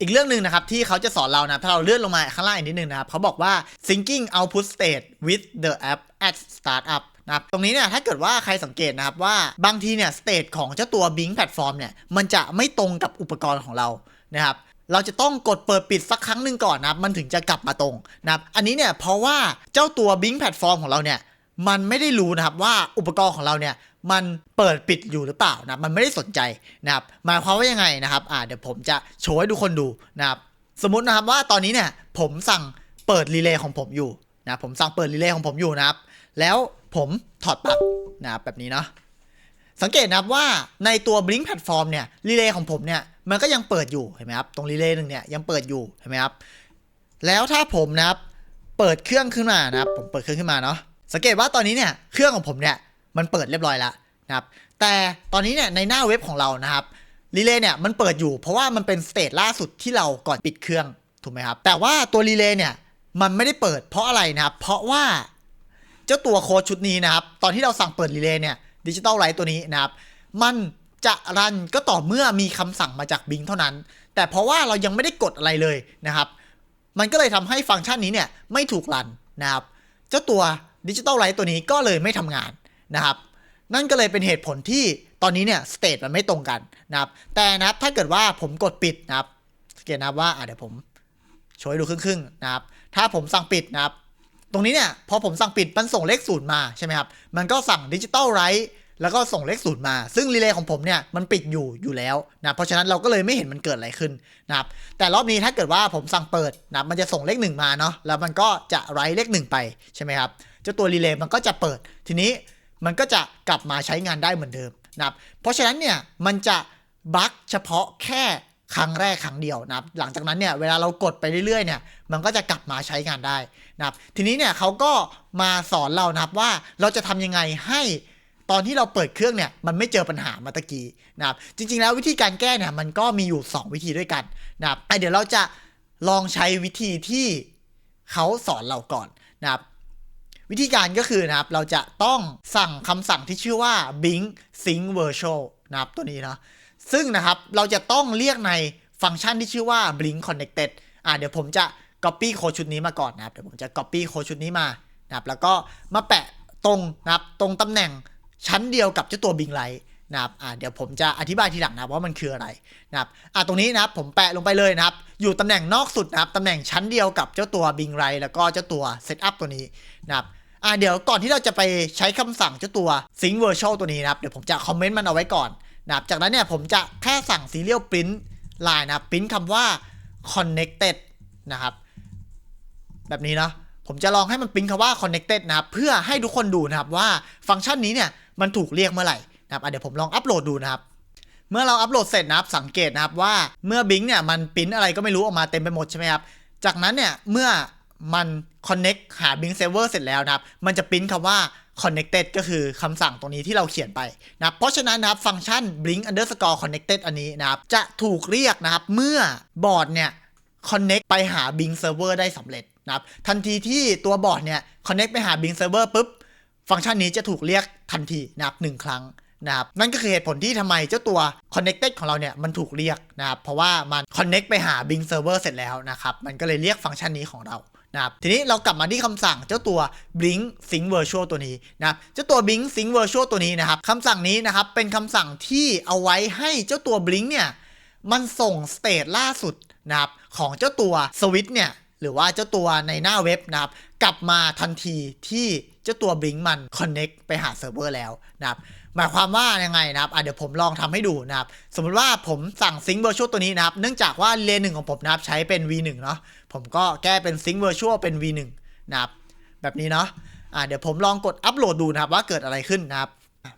อีกเรื่องหนึ่งนะครับ ที่เขาจะสอนเรานะถ้าเราเลื่อนลงมาข้างล่างอีกนิดนึงนะครับ เขาบอกว่า syncing output state with the app at startup นะครับตรงนี้เนี่ยถ้าเกิดว่าใครสังเกตนะครับว่าบางทีเนี่ยสเตทของเจ้าตัว Bing Platform เนี่ยมันจะไม่ตรงกับอุปกรณ์ของเรานะครับเราจะต้องกดเปิดปิดสักครั้งหนึ่งก่อนนะครับมันถึงจะกลับมาตรงนะครับอันนี้เนี่ยเพราะว่าเจ้าตัว Bing Platform ของเราเนี่ยมันไม่ได้รู้นะครับว่าอุปกรณ์ของเราเนี่ย มันเปิดปิดอยู่หรือเปล่านะมันไม่ได้สนใจนะครับหมายความว่ายังไงนะครับอ่าเดี๋ยวผมจะโชว์ให้ทุกคนดูนะครับสมมตินะครับว่าตอนนี้เนี่ยผมสั่งเปิดรีเลย์ของผมอยู่นะผมสั่งเปิดรีเลย์ของผมอยู่นะครับ แล้วผมถอดปลั๊กนะครับแบบนี้เนาะสังเกตนะครับว่าในตัว Blink Platform เนี่ยรีเลย์ของผมเนี่ยมันก็ยังเปิดอยู่เห็นไหมครับตรงรีเลย์หนึ่งเนี่ยยังเปิดอยู่เห็นไหมครับแล้วถ้าผมนะครับเปิดเครื่องขึ้นมานะครับผมเปิดเครื่องขึ้นมาเนาะสังเกตว่าตอนนี้เนี่ยเครื่องของผมเนี่ย มันเปิดเรียบร้อยแล้วนะครับ แต่ตอนนี้เนี่ยในหน้าเว็บของเรานะครับรีเลย์เนี่ยมันเปิดอยู่เพราะว่ามันเป็นสเตจล่าสุดที่เราก่อนปิดเครื่องถูกไหมครับ แต่ว่าตัวรีเลย์เนี่ยมันไม่ได้เปิดเพราะอะไรนะครับ เพราะว่าเจ้าตัวโค้ดชุดนี้นะครับ ตอนที่เราสั่งเปิดรีเลย์เนี่ยดิจิตอลไลท์ตัวนี้นะครับ มันจะรันก็ต่อเมื่อมีคำสั่งมาจากบิงเท่านั้น แต่เพราะว่าเรายังไม่ได้กดอะไรเลยนะครับ มันก็เลยทำให้ฟังก์ชันนี้เนี่ยไม่ถูกรันนะครับ เจ้าตัวดิจิตอลไลท์ตัวนี้ก็เลยไม่ทำงาน นะครับ นั่นก็เลยเป็นเหตุผลที่ตอนนี้เนี่ยสเตตมันไม่ตรงกันนะครับ แต่นะครับถ้าเกิดว่าผมกดปิดนะครับสังเกตนะครับว่าอะเดี๋ยวผมโชว์ให้ดูครึ่งๆนะครับ ถ้าผมสั่งปิดนะครับ ตรงนี้เนี่ยพอผมสั่งปิดมันส่งเลขศูนย์มาใช่ไหมครับ มันก็สั่งดิจิตอลไรต์แล้วก็ส่งเลขศูนย์มา ซึ่งรีเลย์ของผมเนี่ยมันปิดอยู่อยู่แล้วนะ เพราะฉะนั้นเราก็เลยไม่เห็นมันเกิดอะไรขึ้นนะครับ แต่รอบนี้ถ้าเกิดว่าผมสั่งเปิดนะ มันจะส่งเลขหนึ่งมาเนาะ แล้วมันก็จะไรต์เลขหนึ่งไปใช่ไหมครับ เจ้าตัวรีเลย์มันก็จะเปิด ทีนี้ มันก็จะกลับมาใช้งานได้เหมือนเดิมนะครับเพราะฉะนั้นเนี่ยมันจะบั๊กเฉพาะแค่ครั้งแรกครั้งเดียวนะครับหลังจากนั้นเนี่ยเวลาเรากดไปเรื่อยๆเนี่ยมันก็จะกลับมาใช้งานได้นะครับทีนี้เนี่ยเขาก็มาสอนเรานะครับว่าเราจะทำยังไงให้ตอนที่เราเปิดเครื่องเนี่ยมันไม่เจอปัญหามาตะกี้นะครับจริงๆแล้ววิธีการแก้เนี่ยมันก็มีอยู่ 2 วิธีด้วยกันนะครับเดี๋ยวเราจะลองใช้วิธีที่เขาสอนเราก่อนนะครับ วิธีการก็คือนะครับ เราจะต้องสั่งคำสั่งที่ชื่อว่า Bing Sync Virtual นะครับตัวนี้เนาะซึ่งนะครับเราจะต้องเรียกในฟังก์ชันที่ชื่อว่า Blink Connected อ่าเดี๋ยวผมจะ Copy โค้ดชุดนี้มาก่อนนะครับเดี๋ยวผมจะ Copy โค้ดชุดนี้มานะครับแล้วก็มาแปะตรงนะครับตรงตำแหน่งชั้นเดียวกับเจ้าตัว Bing Light นะครับอ่าเดี๋ยวผมจะอธิบายทีหลังนะว่ามันคืออะไรนะครับอ่าตรงนี้นะครับผมแปะลงไปเลยนะครับ อยู่ตำแหน่งนอกสุดนะครับตำแหน่งชั้นเดียวกับเจ้าตัว Bing Light แล้วก็เจ้าตัว Setup ตัวนี้นะครับ อ่าเดี๋ยวก่อนที่เราจะไปใช้คำสั่งเจ้าตัว Sync Virtual ตัวนี้นะครับ เดี๋ยวผมจะคอมเมนต์มันเอาไว้ก่อนนะครับ จากนั้นเนี่ยผมจะแค่สั่ง Serial Print Line นะครับ print คำว่า connected นะครับ แบบนี้เนาะผมจะลองให้มันปริ้นคำว่า connected นะครับ เพื่อให้ทุกคนดูนะครับว่าฟังก์ชันนี้เนี่ยมันถูกเรียกเมื่อไหร่นะครับอะเดี๋ยวผมลองอัปโหลดดูนะครับ เมื่อเราอัปโหลดเสร็จนะครับ สังเกตนะครับว่าเมื่อบิงเนี่ยมันปริ้นอะไรก็ไม่รู้ออกมาเต็มไปหมดใช่ไหมครับ จากนั้นเนี่ยเมื่อ มัน connect หา Bing Server เสร็จแล้วนะครับ มันจะปิ้นคำว่า connected ก็คือคำสั่งตรงนี้ที่เราเขียนไปนะเพราะฉะนั้นนะครับฟังก์ชัน blink underscore connected อันนี้นะครับ จะถูกเรียกนะครับ เมื่อบอร์ดเนี่ย connect ไปหา Bing Server ได้สำเร็จนะครับ ทันทีที่ตัวบอร์ดเนี่ย connect ไปหา Bing Server ปุ๊บ ฟังก์ชันนี้จะถูกเรียกทันทีนะครับหนึ่งครั้งนะครับนั่นก็คือเหตุผลที่ทำไมเจ้าตัว connected ของเราเนี่ย มันถูกเรียกนะครับ เพราะว่ามัน connect ไปหา Bing Server เสร็จแล้วนะครับ มันก็เลยเรียกฟังก์ชันนี้ของเรา นะครับทีนี้เรากลับมาที่คำสั่งเจ้าตัว Blink Sync Virtual ตัวนี้นะครับเจ้าตัว Blink Sync Virtual ตัวนี้นะครับคำสั่งนี้นะครับเป็นคำสั่งที่เอาไว้ให้เจ้าตัว Blink เนี่ยมันส่งสเตตล่าสุดนะครับของเจ้าตัวสวิตเนี่ยหรือว่าเจ้าตัวในหน้าเว็บนะครับกลับมาทันทีที่ จ้าตัว Blink มัน connect ไปหาเซิร์ฟเวอร์แล้วนะครับหมายความว่ายังไงนะครับอะเดี๋ยวผมลองทำให้ดูนะครับ สมมติว่าผมสั่ง Sync Virtual ตัวนี้นะครับ เนื่องจากว่าเลนหนึ่งของผมนะครับใช้เป็น V1 เนาะผมก็แก้เป็น Sync Virtual เป็น V1 นะครับแบบนี้เนาะอะเดี๋ยวผมลองกดอัปโหลดดูนะครับว่าเกิดอะไรขึ้นนะครับ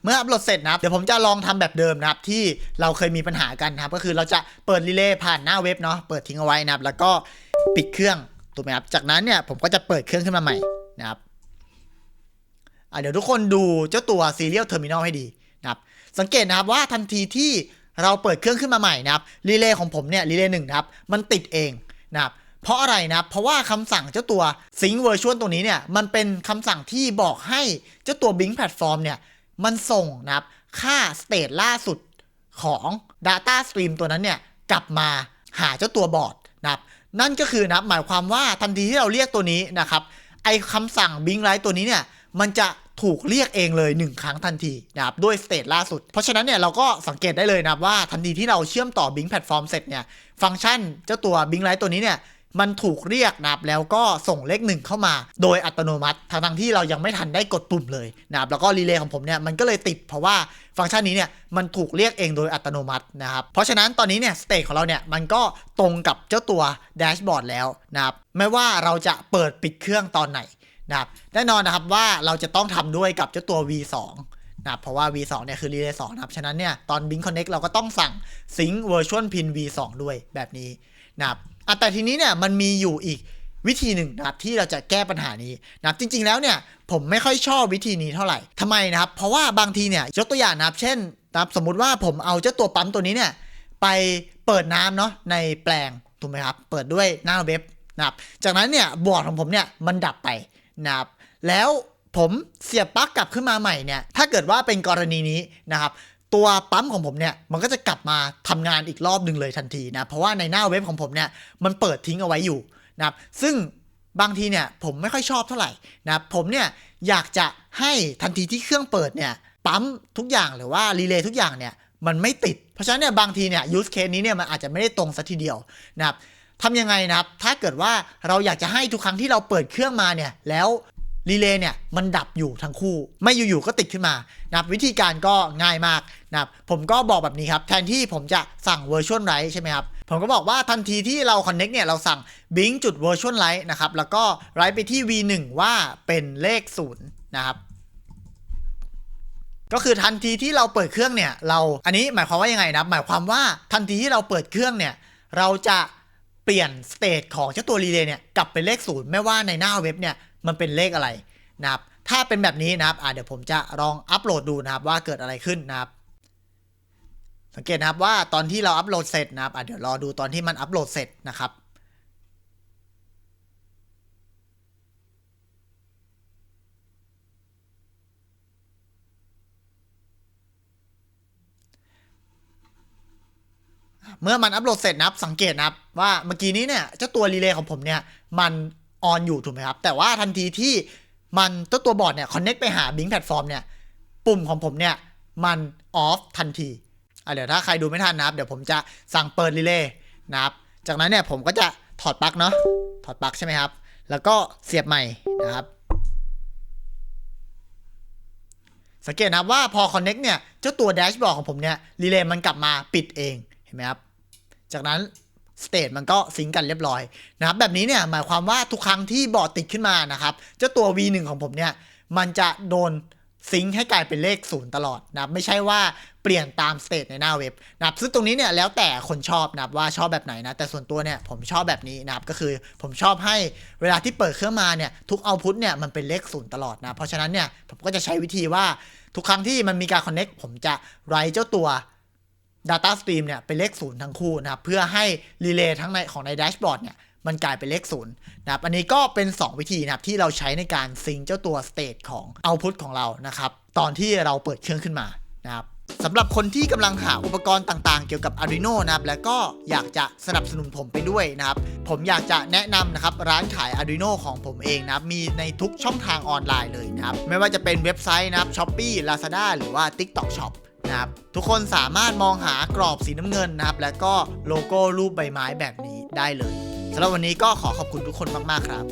เมื่ออัปโหลดเสร็จนะครับ เดี๋ยวผมจะลองทำแบบเดิมนะครับ ที่เราเคยมีปัญหากันนะครับ ก็คือเราจะเปิดรีเลย์ผ่านหน้าเว็บเนาะเปิดทิ้งเอาไว้นะครับ แล้วก็ปิดเครื่องถูกไหมครับจากนั้นเนี่ยผมก็จะเปิดเครื่องขึ้นมาใหม่นะครับ เดี๋ยวทุกคนดูเจ้าตัว Serial Terminal ให้ดีนะครับสังเกตนะครับว่าทันทีที่เราเปิดเครื่องขึ้นมาใหม่นะครับรีเลย์ของผมเนี่ยรีเลย์หนึ่งนะครับมันติดเองนะครับเพราะอะไรนะครับเพราะว่าคำสั่งเจ้าตัว Sync Virtual ตัวนี้เนี่ยมันเป็นคำสั่งที่บอกให้เจ้าตัว Bing Platform เนี่ยมันส่งนะครับค่าสเตตล่าสุดของ Data Stream ตัวนั้นเนี่ยกลับมาหาเจ้าตัวบอร์ดนะครับนั่นก็คือนะครับหมายความว่าทันทีที่เราเรียกตัวนี้นะครับไอคำสั่งบิงไลท์ตัวนี้เนี่ย มันจะถูกเรียกเองเลย 1 ครั้งทันทีนะครับด้วยสเตตล่าสุด เพราะฉะนั้นเนี่ยเราก็สังเกตได้เลยนะว่าทันทีที่เราเชื่อมต่อบิงแพลตฟอร์มเสร็จเนี่ยฟังก์ชันเจ้าตัวบิงไลท์ตัวนี้เนี่ยมันถูกเรียกนะครับแล้วก็ส่งเลขหนึ่งเข้ามา โดยอัตโนมัติทั้งทั้งที่เรายังไม่ทันได้กดปุ่มเลยนะครับแล้วก็รีเลย์ของผมเนี่ยมันก็เลยติดเพราะว่าฟังก์ชันนี้เนี่ยมันถูกเรียกเองโดยอัตโนมัตินะครับเพราะฉะนั้นตอนนี้เนี่ยสเตตของเราเนี่ยมันก็ตรงกับเจ้าตัวแดชบอร์ดแล้วนะครับไม่ว่าเราจะเปิดปิดเครื่องตอนไหน นะครับแน่นอนนะครับว่าเราจะต้องทำด้วยกับเจ้าตัว V2 นะครับเพราะว่า V2 เนี่ยคือ Relay 2นะครับ ฉะนั้นเนี่ยตอน Bing Connect เราก็ต้องสั่ง Sync Virtual Pin V2 ด้วยแบบนี้นะครับอะแต่ทีนี้เนี่ยมันมีอยู่อีกวิธีหนึ่งนะครับที่เราจะแก้ปัญหานี้นะครับจริง ๆแล้วเนี่ยผมไม่ค่อยชอบวิธีนี้เท่าไหร่ทำไมนะครับ เพราะว่าบางทีเนี่ยยกตัวอย่างนะครับ เช่นนะครับสมมุติว่าผมเอาเจ้าตัวปั๊มตัวนี้เนี่ยไปเปิดน้ำเนาะในแปลงถูกไหมครับ เปิดด้วยหน้าเว็บนะครับจากนั้นเนี่ยบอร์ดของผมเนี่ยมันดับไป นะครับแล้วผมเสียบปลั๊กกลับขึ้นมาใหม่เนี่ยถ้าเกิดว่าเป็นกรณีนี้นะครับตัวปั๊มของผมเนี่ยมันก็จะกลับมาทำงานอีกรอบหนึ่งเลยทันทีนะเพราะว่าในหน้าเว็บของผมเนี่ยมันเปิดทิ้งเอาไว้อยู่นะครับซึ่งบางทีเนี่ยผมไม่ค่อยชอบเท่าไหร่นะครับผมเนี่ยอยากจะให้ทันทีที่เครื่องเปิดเนี่ยปั๊มทุกอย่างหรือว่ารีเลย์ทุกอย่างเนี่ยมันไม่ติด เพราะฉะนั้นเนี่ยบางทีเนี่ยยูสเคสนี้เนี่ยมันอาจจะไม่ได้ตรงสัทีเดียวนะครับ ทำยังไงนะครับ ถ้าเกิดว่าเราอยากจะให้ทุกครั้งที่เราเปิดเครื่องมาเนี่ย แล้วรีเลย์เนี่ยมันดับอยู่ทั้งคู่ ไม่อยู่ๆก็ติดขึ้นมานะครับวิธีการก็ง่ายมากนะครับผมก็บอกแบบนี้ครับ แทนที่ผมจะสั่ง Virtual Write ใช่ไหมครับ ผมก็บอกว่าทันทีที่เรา Connect เนี่ย เราสั่ง Bing จุด Virtual Write นะครับ แล้วก็ Write ไปที่ V1 ว่าเป็นเลข 0 นะครับก็คือทันทีที่เราเปิดเครื่องเนี่ยเราอันนี้หมายความว่ายังไงนะหมายความว่าทันทีที่เราเปิดเครื่องเนี่ยเราจะ เปลี่ยนสเตทของเจ้าตัวรีเลย์เนี่ยกลับเป็นเลขศูนย์ไม่ว่าในหน้าเว็บเนี่ยมันเป็นเลขอะไรนะครับถ้าเป็นแบบนี้นะครับเดี๋ยวผมจะลองอัปโหลดดูนะครับว่าเกิดอะไรขึ้นนะครับ สังเกตนะครับว่าตอนที่เราอัปโหลดเสร็จนะครับเดี๋ยวรอดูตอนที่มันอัปโหลดเสร็จนะครับ เมื่อมันอัปโหลดเสร็จนะครับสังเกตนะครับว่าเมื่อกี้นี้เนี่ยเจ้าตัวรีเลย์ของผมเนี่ยมันออนอยู่ถูกไหมครับ แต่ว่าทันทีที่มันเจ้าตัวบอร์ดเนี่ยคอนเน็กไปหา Bing แพลตฟอร์มเนี่ยปุ่มของผมเนี่ยมันออฟทันทีอะเดี๋ยวถ้าใครดูไม่ทันนะครับ เดี๋ยวผมจะสั่งเปิดรีเลย์นะครับ จากนั้นเนี่ยผมก็จะถอดปลั๊กเนาะถอดปลั๊กใช่ไหมครับ แล้วก็เสียบใหม่นะครับ สังเกตนะครับว่าพอ Connect เนี่ยเจ้าตัวแดชบอร์ดของผมเนี่ยรีเลย์มันกลับมาปิดเอง ห็นไหมครับ จากนั้นสเตทมันก็ซิงกันเรียบร้อยนะครับ แบบนี้เนี่ยหมายความว่าทุกครั้งที่บอร์ดติดขึ้นมานะครับเจ้าตัว V1 ของผมเนี่ย มันจะโดนซิงให้กลายเป็นเลขศูนย์ตลอดนะครับไม่ใช่ว่าเปลี่ยนตามสเตทในหน้าเว็บนะครับซึ่งตรงนี้เนี่ยแล้วแต่คนชอบนะครับว่าชอบแบบไหนนะ แต่ส่วนตัวเนี่ยผมชอบแบบนี้นะครับก็คือผมชอบให้เวลาที่เปิดเครื่องมาเนี่ยทุกเอาพุทเนี่ยมันเป็นเลขศูนย์ตลอดนะ เพราะฉะนั้นเนี่ยผมก็จะใช้วิธีว่าทุกครั้งที่มันมีการ connect ผมจะไรเจ้าตัว Data Stream เนี่ยเป็นเลขศูนย์ทั้งคู่นะครับเพื่อให้รีเลย์ทั้งในของในแดชบอร์ดเนี่ยมันกลายเป็นเลขศูนย์นะครับอันนี้ก็เป็น 2 วิธีนะครับที่เราใช้ในการซิงเจ้าตัว state ของ output ของเรานะครับตอนที่เราเปิดเครื่องขึ้นมานะครับสำหรับคนที่กำลังหาอุปกรณ์ต่างๆ เกี่ยวกับ Arduino นะครับแล้วก็อยากจะสนับสนุนผมไปด้วยนะครับ ผมอยากจะแนะนำนะครับร้านขาย Arduino ของผมเองนะครับมีในทุกช่องทางออนไลน์เลยนะครับ ไม่ว่าจะเป็นเว็บไซต์นะครับ Shopee Lazada หรือว่า TikTok Shop นะครับ ทุกคนสามารถมองหากรอบสีน้ำเงินนะครับ และก็โลโก้รูปใบไม้แบบนี้ได้เลยสำหรับวันนี้ก็ขอขอบคุณทุกคนมากๆครับ